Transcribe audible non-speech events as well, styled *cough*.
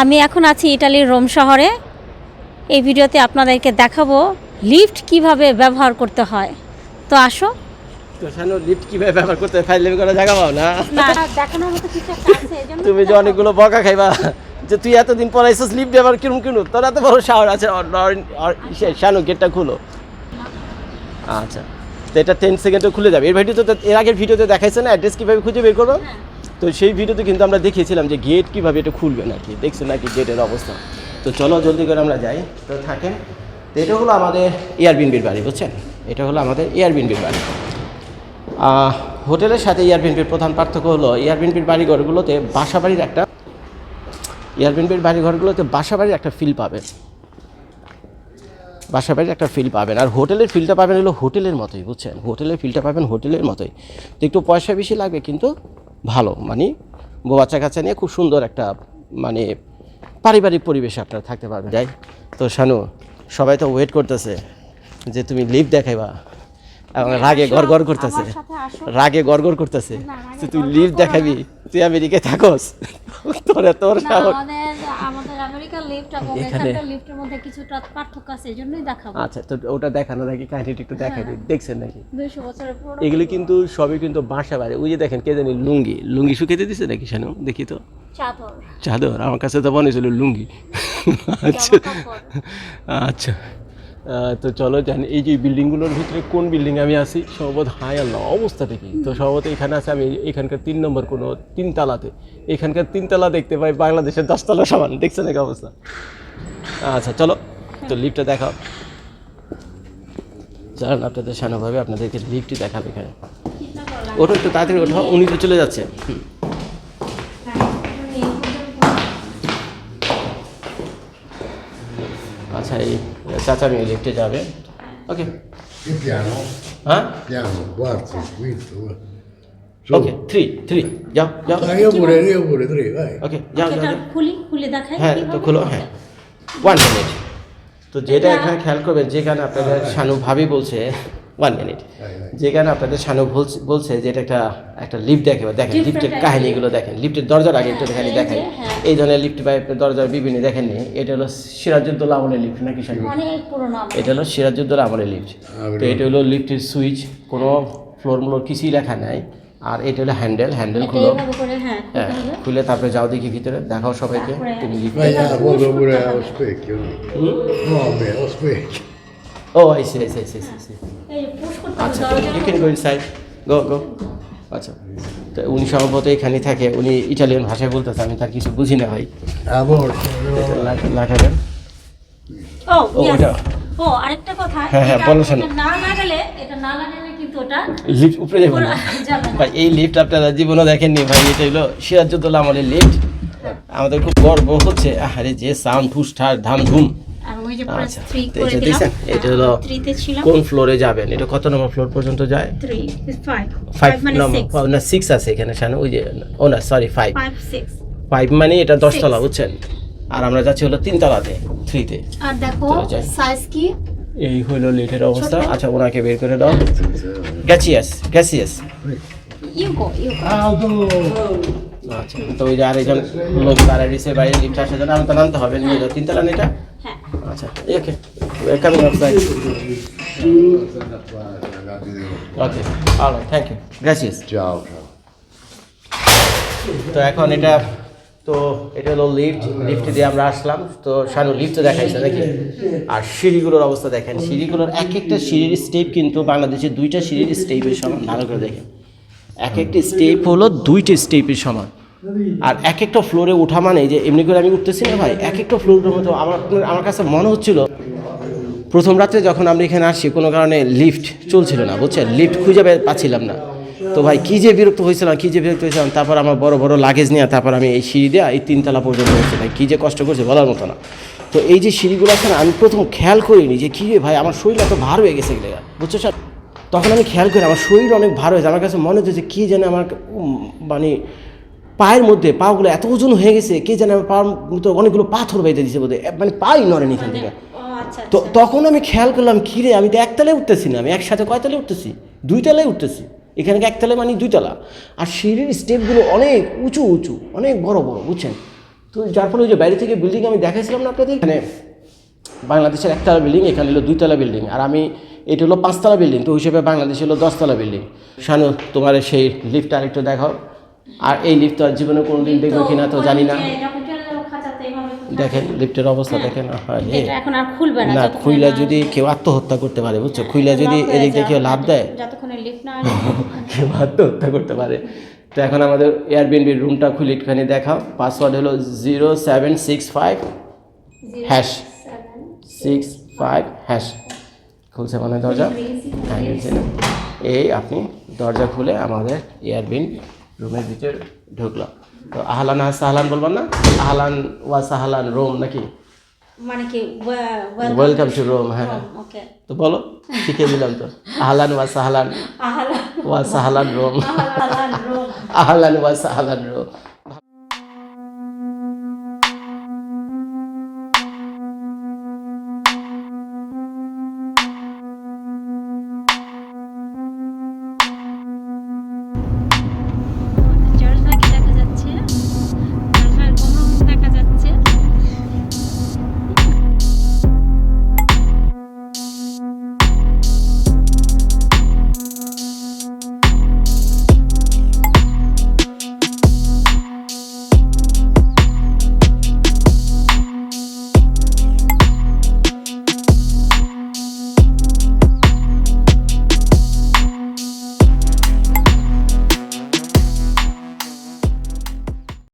আমি এখন আছি ইটালির রোম শহরে। এই ভিডিওতে আপনাদেরকে দেখাবো লিফট কীভাবে ব্যবহার করতে হয়। তো আসো। লিফট কীভাবে ব্যবহার করতে হয়? ফাইল করা জায়গা পাও না? না দেখানোর মতো কিছু আছে তুমি যে অনেকগুলো বকা খাইবা যে তুই এতদিন পর ব্যবহার কিরম কিনু তোর এত বড় শাওয়ার আছে শানু গেটটা খুলো। আচ্ছা। তো এটা টেন সেকেন্ডে খুলে যাবে। এর তো এর আগের ভিডিওতে দেখাইছে না? অ্যাড্রেস কীভাবে খুঁজে বের করব? তো সেই ভিডিওতে কিন্তু আমরা দেখিয়েছিলাম যে গেট কীভাবে এটা খুলবে নাকি, দেখছেন নাকি গেটের অবস্থা। তো চলো জলদি করে আমরা যাই। তো থাকেন, তো এটা হলো আমাদের এয়ারবিনবির বাড়ি, বুঝছেন? এটা হলো আমাদের এয়ারবিনবির বাড়ি। হোটেলের সাথে এয়ারবিনবির প্রধান পার্থক্য হলো এয়ারবিনবির বাড়িঘরগুলোতে বাসা বাড়ির একটা এয়ারবিনবির বাড়িঘরগুলোতে বাসা বাড়ির একটা ফিল পাবেন। বাসা বাড়ির একটা ফিল পাবেন। আর হোটেলের ফিলটা পাবেন হলো হোটেলের মতোই, বুঝছেন? হোটেলের ফিলটা পাবেন হোটেলের মতোই। তো একটু পয়সা বেশি লাগবে কিন্তু ভালো। মানে বউ বাচ্চা কাচ্চা নিয়ে খুব সুন্দর একটা মানে পারিবারিক পরিবেশে আপনারা থাকতে পারবেন। যাই। তো শানু সবাই তো ওয়েট করতেছে যে তুমি লিভ দেখাইবা। এবং রাগে গড় গড় করতেছে। রাগে গড় গড় করতেছে। না, তুই লিভ দেখাবি তুই আমেরিকায় থাকোস? তোরে তোর না সাহস। লিফট এবং এখানকার লিফটের মধ্যে কিছুটা পার্থক্য আছে এজন্যই দেখাবো। আচ্ছা তো ওটা দেখানো নাকি কাহিনীটা একটু দেখাই দিই। দেখছেন নাকি? দুইশো বছরের পুরনো এগুলো কিন্তু সবই কিন্তু বাসা বাড়ি। ওই যে দেখেন কে জানি লুঙ্গি। লুঙ্গি শুকিয়ে দিছে নাকি শানু? দেখি তো। চাদর। চাদর? আমার কাছে তো মনে ছিল লুঙ্গি। আচ্ছা। আচ্ছা। তো চলো জানি, এই যে বিল্ডিংগুলোর ভিতরে কোন বিল্ডিং আমি আছি সম্ভবত হাই আল্লাহ অবস্থাটা কি তো সম্ভবত এখানে আছে, আমি এখানকার তিন নম্বর কোনো তিনতলাতে। এখানকার তিনতলা দেখতে পাই, বাংলাদেশের দশতলা সমান, দেখছেন এক অবস্থা? আচ্ছা চলো, তো লিফটটা দেখাও। চলুন আপনাদের সানুভাবে আপনাদেরকে লিফটই দেখাবে এখানে। ওঠো একটু তাড়াতাড়ি ওঠো, উনি তো চলে যাচ্ছে। আচ্ছা এই চাচা মেয়ে দেখতে যাবে ওকে Che piano? হ্যাঁ Piano, quarto, quinto. Su. Okay three three যাও যাও Dai, io pure, io pure, tre, vai. ওকে যাও যাও এটা যাও। খুলি খুলে দেখাই হ্যাঁ তো খুলো হ্যাঁ ওয়ান মিনিট তো যেটা এখানে খেয়াল করবেন যেখানে আপনাদের শানু ভাবি বলছে ওয়ান মিনিট যেখানে আপনাদের শানু বলছে যে এটা একটা একটা লিফট দেখে বা দেখেন লিফটের কাহিনীগুলো দেখেন লিফটের দরজার আগে একটু দেখানি এই যে, দেখাই। হ্যাঁ। এই ধরনের লিফট বা দরজার বিভিন্ন দেখেননি এটা হলো সিরাজুদ্দৌলা আমলের লিফট নাকি শানু? অনেক পুরোনো আমার। এটা হলো সিরাজুদ্দৌলা আমলের লিফট তো এটা হলো লিফটের সুইচ কোনো ফ্লোর ম্লোর কিছুই লেখা নাই। আর এটা হলো হ্যান্ডেল হ্যান্ডেল খুলো। হ্যাঁ হ্যাঁ। খুলে তারপরে যাও দেখি ভিতরে দেখাও সবাইকে তুমি লিফট আইসি আইসি আইসি আইসি এই যে push করতে হবে আচ্ছা you can go inside go go আচ্ছা তো উনি সম্ভবত এখানে থাকে উনি ইটালিয়ান ভাষায় বলতেছে আমি তার কিছু বুঝি না ভাই। লাগাবেন। ও. ওটা। ও আরেকটা কথা হ্যাঁ, হ্যাঁ, বলো শোনো। না লাগালে এটা না লাগালে কিন্তু ওটা লিফট উপরে যাব না। ভাই এই লিফট আপনারা জীবনও দেখেননি ভাই এটা হলো সিরাজুদ্দৌলা আমলের লিফট আমাদের খুব গর্ব হচ্ছে। আরে যে সাউন্ড ঠুসঠার ধামধুম। আর ওই যে আচ্ছা। 3 তো করে এটা দিলাম। এটা হলো 3 তে ছিল কোন ফ্লোরে যাবেন? এটা কত নম্বর ফ্লোর পর্যন্ত যায়? 3 5 ফাইভ 5 মানে নম্বর 6 না সিক্স আছে এখানে শানু। ওই যে ও না সরি ফাইভ 5 6 ফাইভ মানে এটা দশতলা Six. বুঝছেন? আর আমরা যাচ্ছি হলো তিনতলাতে থ্রিতে আর দেখো সাইজ কি? এই হলো লিটের অবস্থা। আচ্ছা ওনাকে বের করে দাও। গ্যাসিয়াস ইউকো আচ্ছা তো ওই যে আরেকজন লোক দাঁড়ায় দিছে বাইরে লিফট আসার জন্য। আমি তো নামতে হবে নিয়ে যাও। তিনতলা না এটা? আচ্ছা ওকে কামিং আউটসাইড ওকে ভালো থ্যাংক ইউ Ciao, ciao. তো এখন এটা তো এটা হলো লিফট লিফট দিয়ে আমরা আসলাম। তো শানু লিফট তো দেখাইছে নাকি? আর সিঁড়িগুলোর অবস্থা দেখেন সিঁড়িগুলোর এক একটা সিঁড়ির স্টেপ কিন্তু বাংলাদেশে দুইটা সিঁড়ির স্টেপের সমান। ভালো করে দেখেন। এক একটি স্টেপ হলো দুইটা স্টেপের সমান। আর এক একটা ফ্লোরে ওঠা মানে যে এমনি করে আমি উঠতেছি না ভাই এক একটা ফ্লোরের মতো আমার আমার কাছে মনে হচ্ছিল, প্রথম রাত্রে যখন আমরা এখানে আসি কোনো কারণে লিফট চলছিল না, বুঝছেন? লিফট খুঁজে পাচ্ছিলাম না। তো ভাই, কী যে বিরক্ত হয়েছিলাম, কী যে বিরক্ত হয়েছিলাম, তারপর আমার বড় বড় লাগেজ নিয়ে তারপর আমি এই সিঁড়ি দেওয়া এই তিনতলা পর্যন্ত হচ্ছে ভাই, কী যে কষ্ট করছে বলার মতো না। তো এই যে সিঁড়িগুলো আছে না, আমি প্রথম খেয়াল করিনি যে কী রে ভাই, আমার শরীর এত ভার হয়ে গেছে এগুলো বুঝছ স্যার? তখন আমি খেয়াল করি, আমার শরীর অনেক ভার হয়েছে আমার কাছে মনে হচ্ছে যে কী জানে আমার মানে পায়ের মধ্যে পাগুলো এত ওজন হয়ে গেছে কে জানে আমার পার মতো অনেকগুলো পাথর বেঁধে দিছে বোধহয়। মানে পাই নড়েনি এখান থেকে। আচ্ছা তো তখন আমি খেয়াল করলাম কি রে আমি তো একতলায় উঠতেছি না আমি একসাথে কয়তলায় উঠতেছি? দুইতলায় উঠতেছি। এখানে একতলায় মানে দুইতলা আর সিঁড়ির স্টেপগুলো অনেক উঁচু উঁচু অনেক বড় বড় বুঝছেন? তো যার ফলে ওই যে বাইরে থেকে বিল্ডিং আমি দেখাইছিলাম না আপনাদের? এখানে বাংলাদেশের একতলা বিল্ডিং এখানে হলো দুইতলা বিল্ডিং আর আমি এটা হলো পাঁচতলা বিল্ডিং তো হিসেবে বাংলাদেশ হলো দশতলা বিল্ডিং শানু তোমার সেই লিফটটা আরেকটু দেখাও। আর এই লিফট তো আর জীবনে কোনোদিন দেখব কিনা তো জানি না। দেখেন লিফটের অবস্থা দেখেন হয় এখন আর খুলবে না খুইলা যদি কেউ আত্মহত্যা করতে পারে বুঝছ? খুইলা যদি lock এদিক দিয়ে কেউ লাভ দেয়। *laughs* কেউ আত্মহত্যা করতে পারে। তো এখন আমাদের এয়ারবিএনবির রুমটা খুলে একটুখানি দেখাও। পাসওয়ার্ড হলো zero seven six five hash six five hash খুলছে মানে দরজা। হ্যাঁ। এই আপনি দরজা খুলে আমাদের এয়ারবিন রুমের ভিতরে ঢুকলাম তো আহলান আর সাহলান বলবেন না? আহলান ওয়া সাহলান রোম নাকি? মানে কি ওয়েলকাম? টু রোম হ্যাঁ। তো বলো শিখে দিলাম তো। আহলান ওয়া সাহলান। ওয়া সাহলান রোম। রোম। আহলান ওয়া সাহলান রোম।